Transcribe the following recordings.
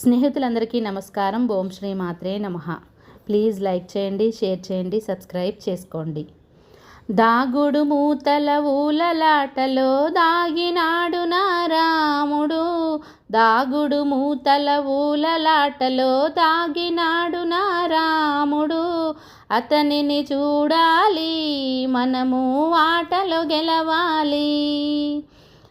స్నేహితులందరికీ నమస్కారం. ఓం శ్రీ మాత్రే నమ. ప్లీజ్ లైక్ చేయండి షేర్ చేయండి సబ్స్క్రైబ్ చేసుకోండి. దాగుడు మూతల ఊలలాటలో దాగినాడు నా రాముడు దాగుడు మూతల ఊలలాటలో దాగినాడు నా రాముడు అతనిని చూడాలి మనము ఆటలో గెలవాలి.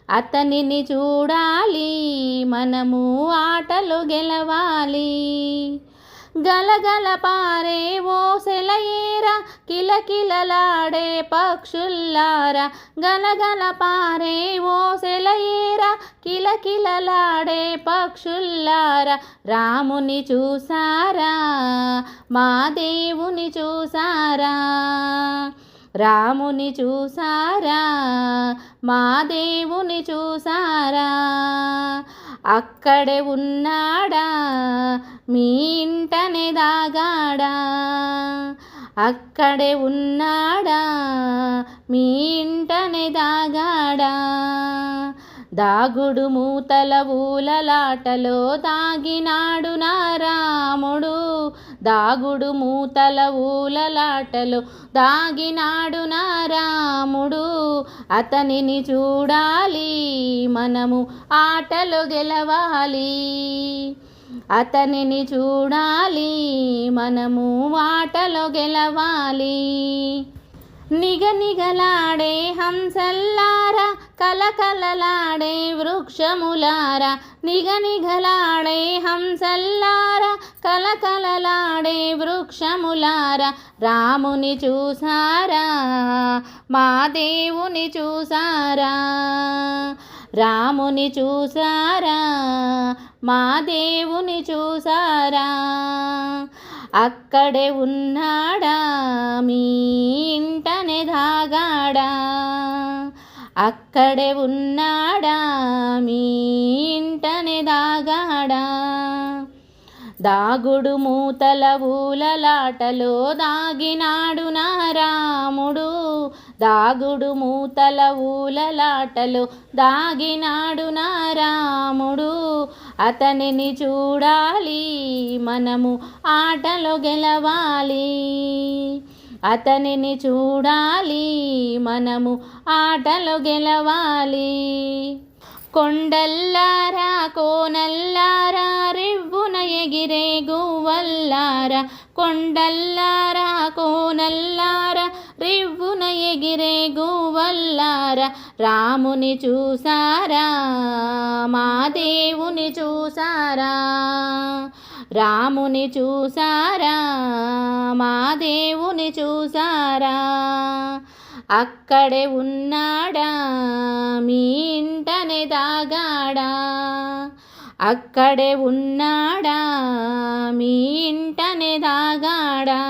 అతనిని చూడాలి మనము ఆటలు గెలవాలి. గలగల పారే ఓ సెలయేరా కిలకిలలాడే పక్షుల్లారా. గలగల పారే ఓ సెలయేరా కిలకిలలాడే పక్షుల్లారా. రాముని చూసారా మా దేవుని చూసారా. రాముని చూసారా మా దేవుని చూసారా? అక్కడే ఉన్నాడా? మీ ఇంటనే దాగాడా? అక్కడే ఉన్నాడా? మీ ఇంటనే దాగాడా? దాగుడు మూతల ఊలలాటలో దాగినాడు నా రాముడు. దాగుడు మూతల ఊలలాటలో దాగినాడు నా రాముడు అతనిని చూడాలి మనము ఆటలో గెలవాలి. అతనిని చూడాలి మనము ఆటలో గెలవాలి. నిగనిగలాడే హంసల్లారా కలకలలాడే వృక్షములారా నిగనిగలాడే హంసల్లారా కలకలలాడే వృక్షములారా రాముని చూసారా మా దేవుని చూసారా రాముని చూసారా మా దేవుని చూసారా అక్కడే ఉన్నాడా మీ ఇంటనే దాగాడా అక్కడే ఉన్నాడా మీ ఇంటనే దాగాడా? దాగుడు మూతల ఊలలాటలో దాగినాడు నా రాముడు. దాగుడు మూతల ఊలలాటలో దాగినాడు నా రాముడు. అతనిని చూడాలి మనము ఆటలో గెలవాలి. అతనిని చూడాలి మనము ఆటలో గెలవాలి. కొండల్లారా కోనల్లారా రివ్వున ఎగిరే గువ్వల్లారా కొండల్లారా కోనల్లారా రివ్వున ఎగిరే గువ్వల్లారా రాముని చూసారా మా దేవుని చూసారా. రాముని చూసారా? మా దేవుని చూసారా? అక్కడే ఉన్నాడా? మీ ఇంటనే దాగాడా అక్కడే ఉన్నాడా? మీ ఇంటనే దాగాడా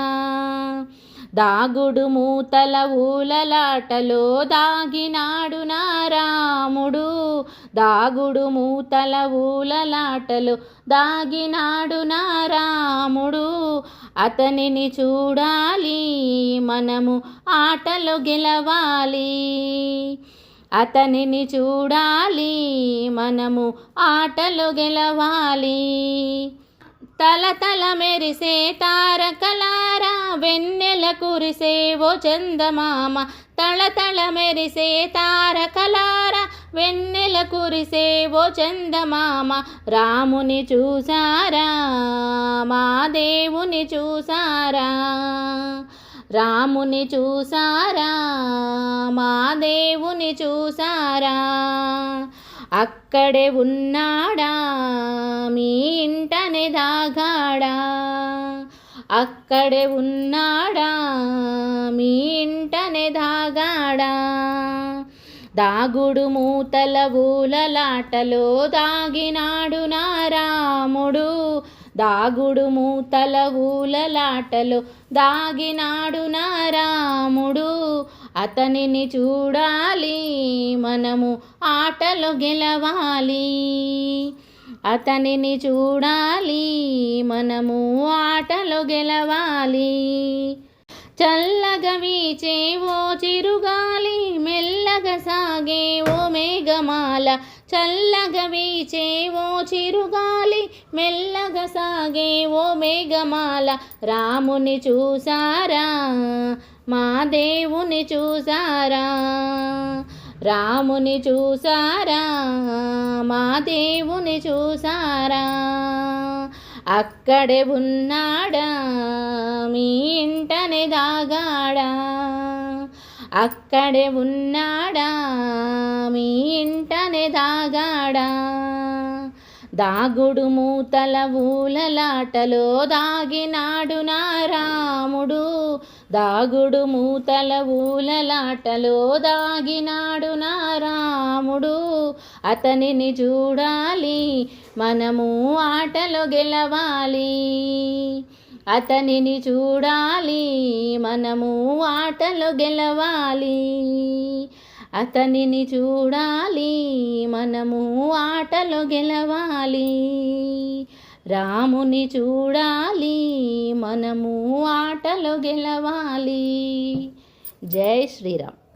దాగుడు మూతల ఊలలాటలో దాగినాడు నా రాముడు దాగుడు మూతల ఊలలాటలో దాగినాడు నా రాముడు అతనిని చూడాలి మనము ఆటలో గెలవాలి. అతనిని చూడాలి మనము ఆటలు గెలవాలి. తల తల మెరిసే తారకలారా వెన్నెల కురిసే ఓ చందమామ. తళ తళ మెరిసే తారకలారా వెన్నెల కురిసే ఓ చందమామ. రాముని చూసారా మా దేవుని చూసారా? రాముని చూసారా మా దేవుని చూసారా? అక్కడే ఉన్నాడా దాగాడా అక్కడే ఉన్నాడా? మీ ఇంటనే దాగాడా? దాగుడు మూతల ఊలలాటలో దాగినాడు నా రాముడు దాగుడు మూతల ఊలలాటలో దాగినాడు నా రాముడు అతనిని చూడాలి మనము ఆటలో గెలవాలి. అతనిని చూడాలి మనము ఆటలో గెలవాలి. చల్లగా వీచే ఓ చిరుగాలి మెల్లగా సాగే ఓ మేఘమాల. చల్లగా వీచే ఓ చిరుగాలి మెల్లగా సాగే ఓ మేఘమాల. రాముని చూసారా మా దేవుని చూసారా రాముని చూసారా మహాదేవుని చూసారా? అక్కడే ఉన్నాడా? మీ ఇంటనే దాగాడా? అక్కడే ఉన్నాడా? మీ ఇంటనే దాగాడా? దాగుడు మూతల ఊలలాటలో దాగినాడు నా రాముడు. దాగుడు మూతల ఊలలాటలో దాగినాడు నా రాముడు అతనిని చూడాలి మనము ఆటలో గెలవాలి. అతనిని చూడాలి మనము ఆటలో గెలవాలి. అతనిని చూడాలి మనము ఆటలో గెలవాలి. రాముని చూడాలి మనము ఆటలో గెలవాలి. జై శ్రీరామ్.